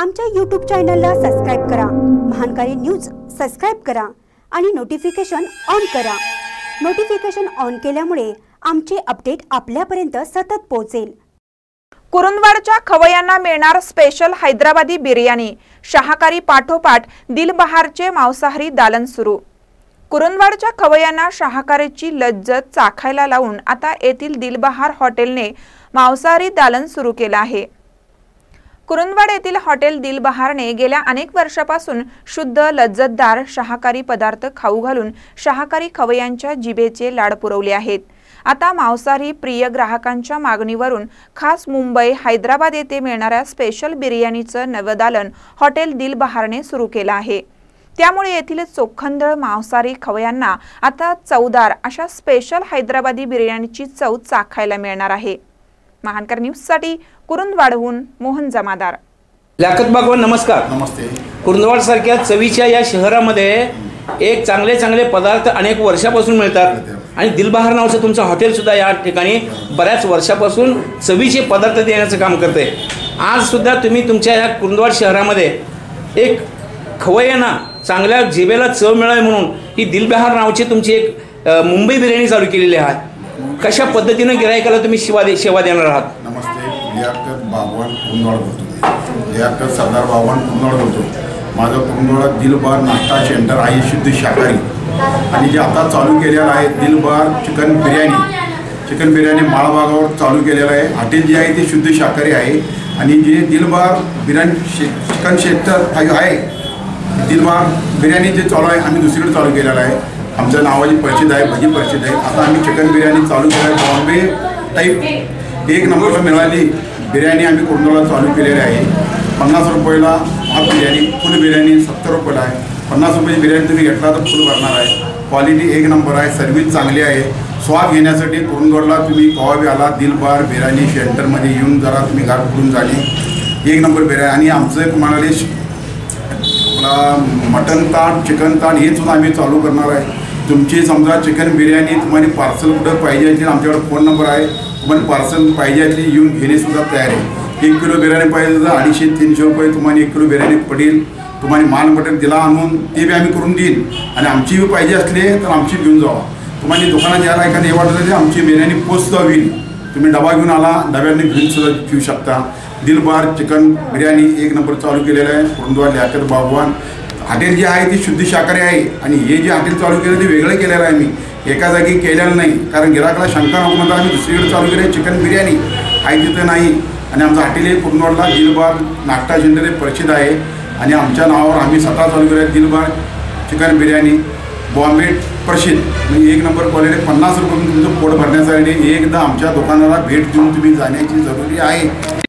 आमच्या यूट्यूब चॅनलला सबस्क्राईब करा. महानकारी न्यूज सबस्क्राईब करा आणि नोटिफिकेशन ऑन करा. नोटिफिकेशन ऑन केल्यामुळे आमचे अपडेट आपल्यापर्यंत सतत पोहोचेल. कुरुंदवाडच्या खवय्यांना मिळणार स्पेशल हैदराबादी बिर्याणी. शाहाकारी पाठोपाठ दिलबहारचे मांसाहारी दालन सुरू. कुरुंदवाडच्या खवय्यांना शाहाकारीची लज्जत चाखायला लावून आता येथील दिलबहार हॉटेलने मांसाहारी दालन सुरू केलं आहे. कुरुंदवाड येथील हॉटेल दिलबहारने गेल्या अनेक वर्षापासून शुद्ध लज्जतदार शाहाकारी पदार्थ खाऊ घालून शाहाकारी खवयांच्या जिभेचे लाड पुरवले आहेत. आता मांसाहारी प्रिय ग्राहकांच्या मागणीवरून खास मुंबई हैदराबाद येथे मिळणाऱ्या स्पेशल बिर्याणीचं नवदालन हॉटेल दिलबहारने सुरू केलं आहे. त्यामुळे येथील चोखंदळ मांसाहारी खवयांना आता चवदार अशा स्पेशल हैदराबादी बिर्याणीची चव चाखायला मिळणार आहे. महानकर न्यूजसाठी कुरुंदवाडहून मोहन जमादार. लाकत बागवान नमस्कार. नमस्ते. कुरुंदवाड सारख्या चवीच्या या शहरामध्ये एक चांगले चांगले पदार्थ अनेक वर्षापासून मिळतात. आणि दिलबहार नावाचं तुमचं हॉटेल सुद्धा या ठिकाणी बऱ्याच वर्षापासून चवीचे पदार्थ देण्याचं काम करते आज सुद्धा तुम्ही तुमच्या या कुरुंदवाड शहरामध्ये एक खवय्यांना चांगल्या जिभेला चव मिळावी म्हणून ही दिलबहार नावाची तुमची एक मुंबई बिर्याणी चालू केलेली आहे. कशा पद्धतीनं गिरायकाला तुम्ही सेवा दे सेवा देणार आहात? नमस्ते लियाकत बागवान कुंदवाड बोलतो. लियाकत सरदार बागवान कुंदवाड बोलतो. माझं कुंदवाडात दिलबार नाश्ता सेंटर आहे शुद्ध शाकाहारी. आणि जे आता चालू केलेलं आहे दिलबार चिकन बिर्याणी. चिकन बिर्याणी माळभागावर चालू केलेलं आहे. हॉटेल जे आहे ते शुद्ध शाकाहारी आहे. आणि जे दिलबार बिर्याणी शे चिकन सेंटर आहे दिलबार बिर्याणी जे चालू आहे आम्ही दुसरीकडे चालू केलेलं आहे. आमच्या नावाची प्रसिद्ध आहे भजी प्रसिद्ध आहे. आता आम्ही चिकन बिर्याणी चालू केली आहे बॉम्बे टाईप एक नंबरला मिळाली. बिर्याणी आम्ही कुर्नोला चालू केलेली आहे. पन्नास रुपयाला हाफ बिर्याणी फुल बिर्याणी सत्तर रुपयाला आहे. पन्नास रुपयाची बिर्याणी तुम्ही घेतला तर फुल भरणार आहे. क्वालिटी एक नंबर आहे सर्विस चांगली आहे. स्वाद घेण्यासाठी कुरुंदवाडला तुम्ही कवाबी आला दिलबार बिर्याणी सेंटरमध्ये येऊन जरा तुम्ही गाठ करून झाली. एक नंबर बिर्याणी. आणि आमचं एक म्हणाले आपला मटन ताट चिकन ताट हे सुद्धा आम्ही चालू करणार आहे. तुमची समजा चिकन बिर्याणी तुम्हाला पार्सल कुठं पाहिजे असेल आमच्याकडे फोन नंबर आहे. तुम्हाला पार्सल पाहिजे असेल येऊन घेणेसुद्धा तयार आहे. एक किलो बिर्याणी पाहिजे तर अडीचशे तीनशे रुपये तुम्हाला एक किलो बिर्याणी पडेल. तुम्हाला माल मटेरियल दिला आणून ते बी आम्ही करून देईन. आणि आमची बी पाहिजे असले तर आमची घेऊन जावा. तुम्हाला दुकानात यायला एखादं हे वाटलं तरी आमची बिर्याणी पोचता होईल तुम्ही डबा घेऊन आला डब्याने घेऊन सुद्धा घेऊ शकता. दिलबार चिकन बिर्याणी एक नंबर चालू केलेला आहे. कुरुंदवाड लियाकत बागवान. हॉटेल जे आहे ती शुद्ध शाकाहारी आहे आणि हे जे हॉटेल चालू केलं ते वेगळं केलेलं आहे मी. एका जागी केलेलं नाही. कारण गिराकाला शंका नको म्हणता आम्ही दुसरीकडे चालू केलं आहे चिकन बिर्याणी. आहे तिथं नाही. आणि आमचं हॉटेल हे कुरुंदवाडला दिलबार नाश्ता सेंटर हे प्रसिद्ध आहे. आणि आमच्या नावावर आम्ही स्वतः चालू केलं आहे दिलबार चिकन बिर्याणी. बॉम्बे प्रसिद्ध. म्हणजे एक नंबर क्वालिटी पन्नास रुपये तुमचं पोट भरण्यासाठी एकदा आमच्या दुकानाला भेट देऊन तुम्ही जाण्याची जरुरी आहे.